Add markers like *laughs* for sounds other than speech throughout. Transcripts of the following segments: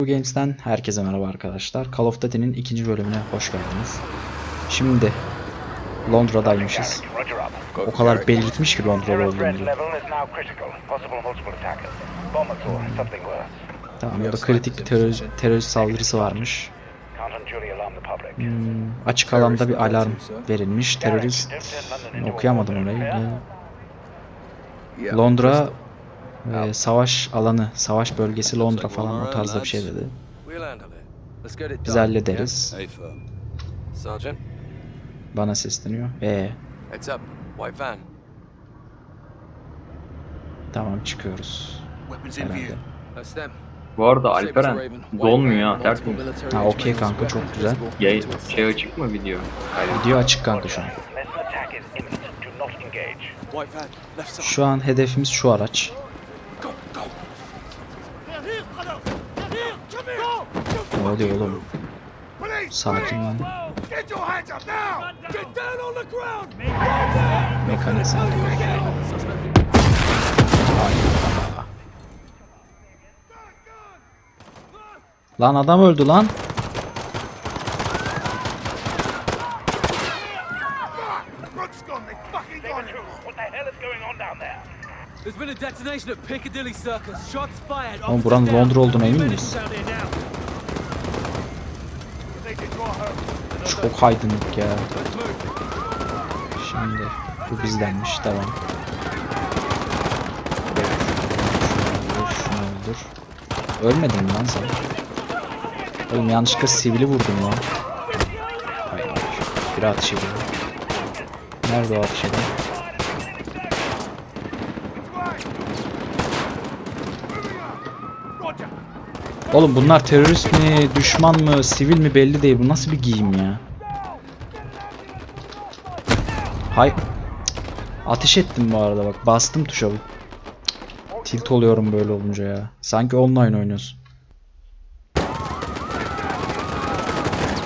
Bu Games'ten herkese merhaba arkadaşlar. Call of Duty'nin ikinci bölümüne hoş geldiniz. Şimdi Londra'daymışız. O kadar belirtmiş ki Londra'da worse. Tamam burada kritik bir terörist, terörist saldırısı varmış. Hmm, açık alanda bir alarm verilmiş. Terörist okuyamadım orayı. Londra e, savaş alanı, savaş bölgesi Londra falan o tarzda bir şey dedi. Biz hallederiz. Bana sesleniyor. E van. tamam çıkıyoruz. Herhalde. Bu arada Alperen dolmuyor ha tertemiz. Ha okey kanka çok güzel. Yay, şey açık mı video? Hayır. Video açık kanka şu an. Şu an hedefimiz şu araç. Ne oluyor oğlum? Sakin lan. Saldırı. Lan adam öldü lan. Oğlum buranın. Londra olduğuna emin miyiz? Down here now. They did your home. Çok aydınlık ya. Şimdi bu bizdenmiş devam. Şunu öldür. Ölmedin mi lan sen? Oğlum yanlışlıkla sivili vurdum lan. Hay hay. Bir atış ediyor. Nerede o atış eden? Oğlum bunlar terörist mi, düşman mı, sivil mi belli değil. Bu nasıl bir giyim ya? Hay. Ateş ettim bu arada bak. Bastım tuşa. Tilt oluyorum böyle olunca ya. Sanki online oynuyorsun.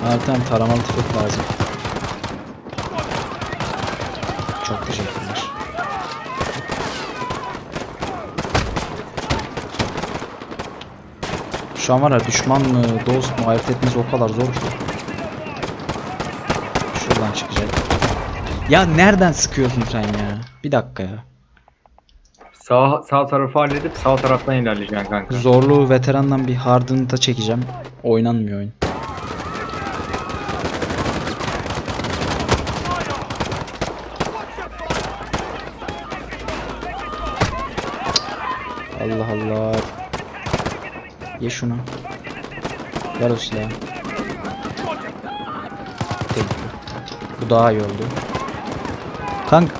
Ha tamam taramalı tüfek lazım. Çok teşekkürler. Şu an var ya düşman mı, dost mu ayırt etmesi o kadar zor ki. Şuradan çıkacak. Ya nereden sıkıyorsun sen ya? Bir dakika ya. Sağ, sağ tarafı halledip sağ taraftan ilerleyeceksin kanka. Zorlu veterandan bir hardınıta çekeceğim. Oynanmıyor oyun. Allah Allah. Ye şunu. Ver o silahı. You. Bu daha iyi oldu. Kanka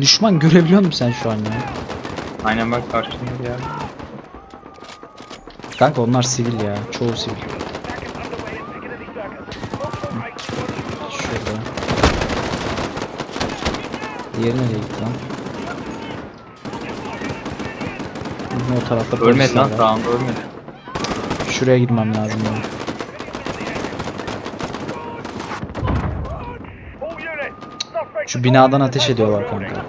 düşman görebiliyor musun sen şu an ya? Aynen bak karşında ya. Kanka onlar sivil ya. Çoğu sivil. Şurada. Diğeri nereye gitti lan? O tarafta Ölmedi lan sağında ölmedi. Şuraya gitmem lazım break Şu binadan ateş ediyorlar kanka.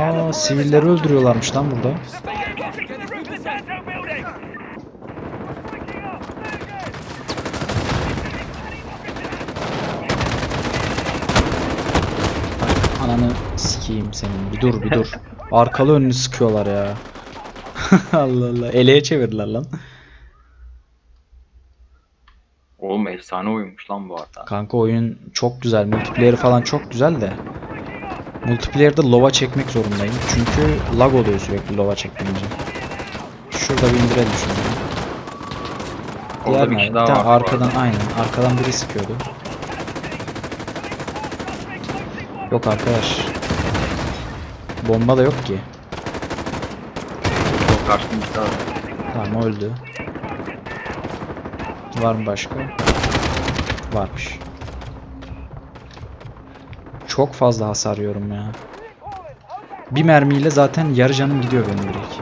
Aa sivilleri öldürüyorlarmış lan burada. Ananı sikeyim senin. Bir dur bir dur. Arkalı önünü sıkıyorlar ya. *laughs* Allah Allah. Eleye çevirdiler lan. Oğlum efsane oyunmuş lan bu arada. Kanka oyun çok güzel. Multiplayer falan çok güzel de. Multiplayer'da lova çekmek zorundayım. Çünkü lag oluyor sürekli lova çekmeyince. Şurada bir indirelim şunu. Orada Diğer bir kişi daha var arkadan aynen. Arkadan biri sıkıyordu. Yok arkadaş. Bomba da yok ki. Tane. Tamam öldü. Var mı başka? Varmış. Çok fazla hasar yiyorum ya. Bir mermiyle zaten yarı canım gidiyor benim direkt.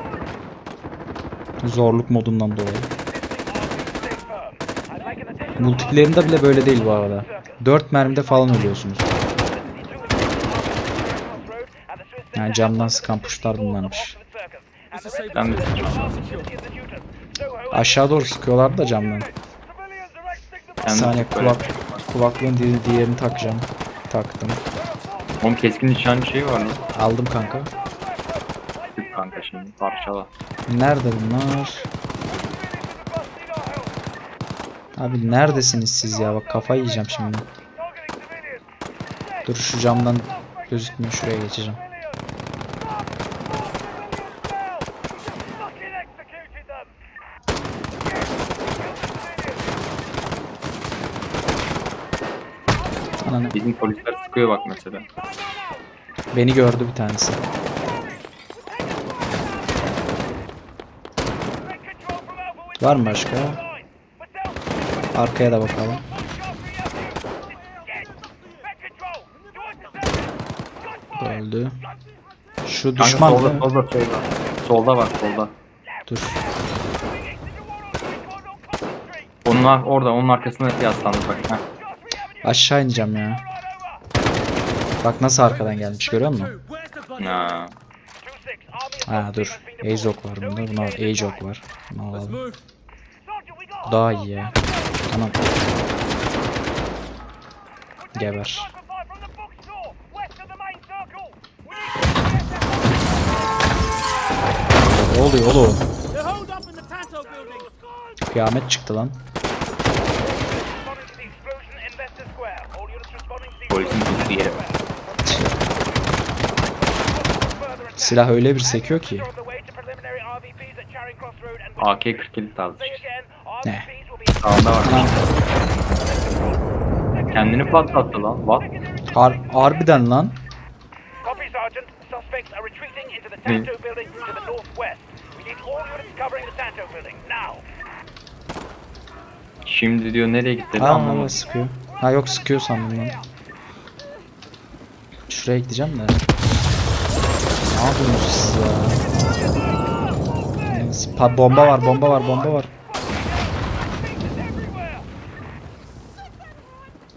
Zorluk modundan dolayı. Multiplayer'ında bile böyle değil bu arada. 4 mermide falan ölüyorsunuz. Yani camdan sıkan puşlar bunlarmış. Ben de Aşağı doğru sıkıyorlardı da camdan. Bir saniye böyle- kulak, kulaklığın di- diğerini takacağım. Taktım. Oğlum keskin nişan şeyi var lan. Aldım kanka. Tüp kanka şimdi parçala. Nerede bunlar? Abi neredesiniz siz ya? Bak kafayı yiyeceğim şimdi. Dur şu camdan gözükmüyor. Şuraya geçeceğim. Ananı. Bizim polisler sıkıyor bak mesela. Beni gördü bir tanesi. Var mı başka? Arkaya da bakalım. Öldü. Şu Kanka düşman solda, mı? solda, solda. Solda bak solda. Dur. Onun orada onun arkasında yaslandı bak. Heh. Aşağı ineceğim ya. Bak nasıl arkadan gelmiş görüyor musun? Ha. Ha dur. Azok var bunda. Buna Azok var. Bunu alalım. Bu daha iyi ya. Tamam. Geber. Ne oluyor oğlum? Kıyamet çıktı lan. Bak. Silah öyle bir sekiyor ki. AK-47 tarzı işte. Ne? Sağında var. Kendini patlattı lan. What? Har harbiden lan. Copy, Sergeant. Suspects are retreating into the. Tanto building to the northwest. We need all units covering the Tanto building now. Şimdi diyor nereye gitti Ha anlamadım. sıkıyor. Ha yok sıkıyor sandım lan. Şuraya gideceğim de. Ne yapıyorsunuz siz ya? Neyse, pa- bomba var, bomba var, bomba var.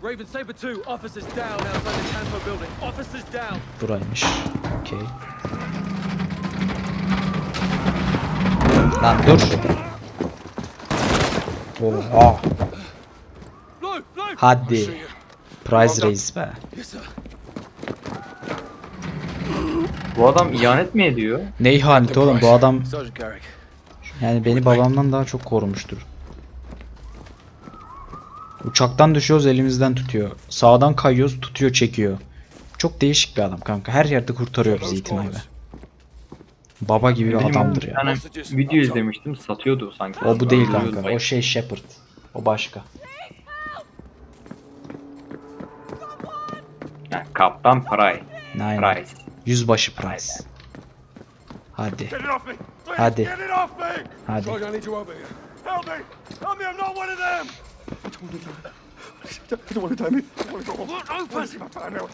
Raven Saber 2, officers down outside the Tanto building. Officers down. Buraymış. Okey. Lan dur. Oha. Blue. Hadi. Prize raise be. Yes, sir. Bu adam ihanet mi ediyor? Ne ihaneti oğlum bu adam yani beni babamdan daha çok korumuştur. Uçaktan düşüyoruz elimizden tutuyor. Sağdan kayıyoruz tutuyor çekiyor. Çok değişik bir adam kanka. Her yerde kurtarıyor bizi itinayla. Baba gibi bir adamdır ya. tane video izlemiştim satıyordu sanki. O bu değil kanka. O şey Shepard. O başka. Yani Kaptan Pry. Aynen. Price. Yüzbaşı Price. Hadi. Hadi. Hadi. *laughs*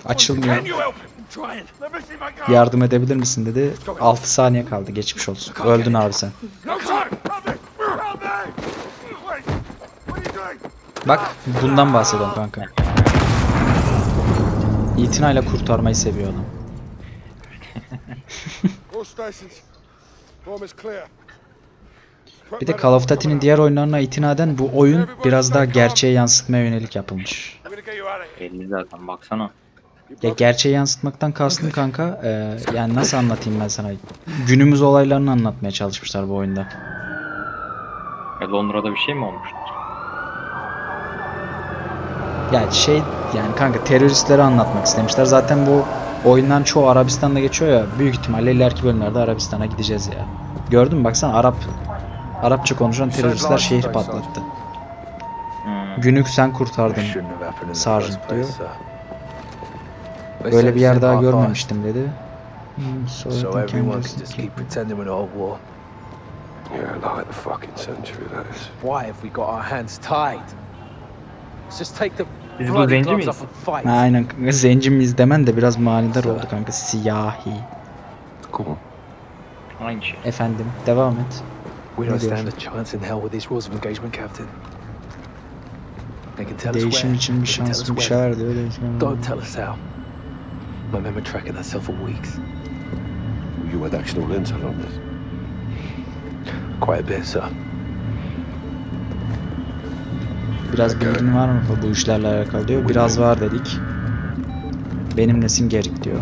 Açılmıyor. Yardım edebilir misin dedi. 6 saniye kaldı. Geçmiş olsun. Öldün abi sen. Bak bundan bahsediyorum kanka. İtinayla kurtarmayı seviyor adam. All stations. Bomb is clear. Bir de Call of Duty'nin diğer oyunlarına itinaden bu oyun biraz daha gerçeğe yansıtmaya yönelik yapılmış. Belli zaten baksana. Ya gerçeğe yansıtmaktan kastım kanka e, yani nasıl anlatayım ben sana günümüz olaylarını anlatmaya çalışmışlar bu oyunda. Ya Londra'da bir şey mi olmuştu? Ya şey yani kanka teröristleri anlatmak istemişler. Zaten bu oyundan çoğu Arabistan'da geçiyor ya. Büyük ihtimalle ileriki bölümlerde Arabistan'a gideceğiz ya. Gördün mü baksana Arap Arapça konuşan teröristler şehir patlattı. Hmm. Günük sen kurtardın. Sergeant diyor. Böyle bir yer daha görmemiştim dedi. Hmm, So Sovyet'in everyone kendisi- can just keep pretending we're not at war. Yeah, like the fucking century, that is. Why have we got our hands tied? Let's just take the Biz bu zenci miyiz? Aynen kanka zenci miyiz demen de biraz manidar oldu kanka. Siyahi. Come on. Aynı şey. Efendim devam et. We don't stand a chance in hell with these rules of engagement, Captain. They can tell us Değişim where. için bir şans bir şeyler diyor. Don't tell us how. My memory tracking that cell for weeks. You had actual intel on this. Quite a bit, sir. Biraz bilgin var mı bu işlerle alakalı diyor. Biraz var dedik. Benim nesim gerek diyor.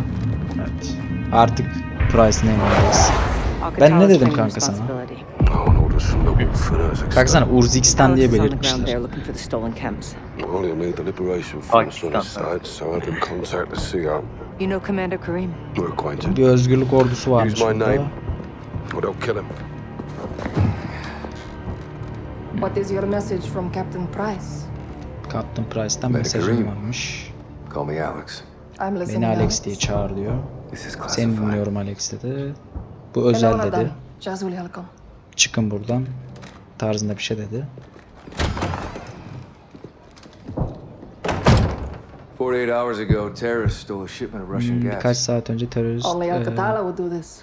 Evet. Artık Price'ın emrindeyiz. Ben ne dedim kanka sana? Wolf Baksana Urzikistan diye belirtmişler. Bir özgürlük ordusu varmış burada. What is your message from Captain Price? Captain Price'tan mesajım varmış. Call me Alex. I'm listening. Beni Alex diye çağır diyor. Seni dinliyorum Alex dedi. Bu özel dedi. Çıkın buradan. Tarzında bir şey dedi. 48 hours ago, terrorists stole a shipment of Russian Hmm, gas. birkaç saat önce terörist Only e, Alcatala would do this.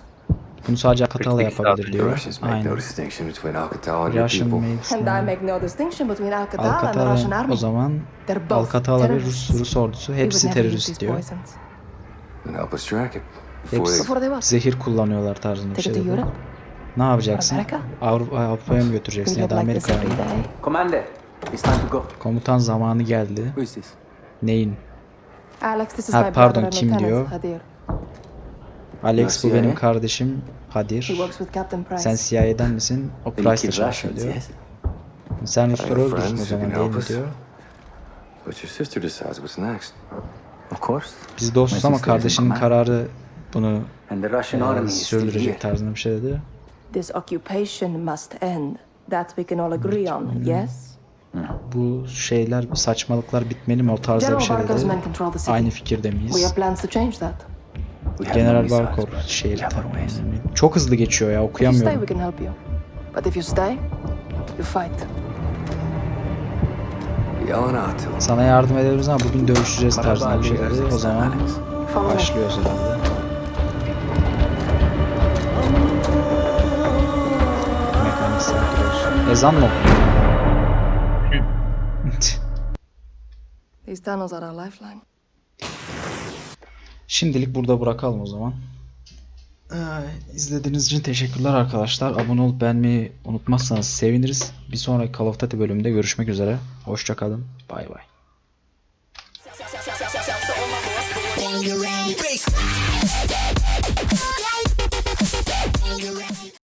Bunu sadece Alcatala 48 saat yapabilir diyor. Russians make no Aynen. distinction between Alcatala and your Russian people. makes no- make no distinction between Alcatala o zaman Alcatala ve Rus. Rus ordusu hepsi terörist diyor. Hepsi zehir kullanıyorlar tarzında bir şey dedi. Europe? Ne yapacaksın? Avrupa, Avrupa'ya mı götüreceksin ya da Amerika'ya mı? Komutan zamanı geldi. Neyin? Alex, this is Ha, pardon, kim diyor? Alex bu benim kardeşim Price. Sen CIA'den misin? O Price'la kill çalışıyor diyor. Sen Our öldürsün o zaman değil mi diyor. But your sister decides what's next. Of course. Biz dostuz ama kardeşinin kararı bunu e, sürdürecek tarzında bir şey dedi. This occupation must end. That we can all agree on, yes? Bu şeyler, saçmalıklar bitmeli mi o tarzda bir şey dedi. Aynı fikirde We miyiz? have plans to change that. General Barkov tamamlanıyor. Çok hızlı geçiyor ya If you stay, we okuyamıyorum. can help you. But if you stay, you fight. Sana yardım ederiz ama bugün dövüşeceğiz tarzında bir şey dedi. O zaman başlıyoruz herhalde. Ezan mı? These tunnels are our lifeline. Şimdilik burada bırakalım o zaman. Ee, izlediğiniz için teşekkürler arkadaşlar. Abone olup beğenmeyi unutmazsanız seviniriz. Bir sonraki Call of Duty bölümünde görüşmek üzere. Hoşçakalın. Bay bay.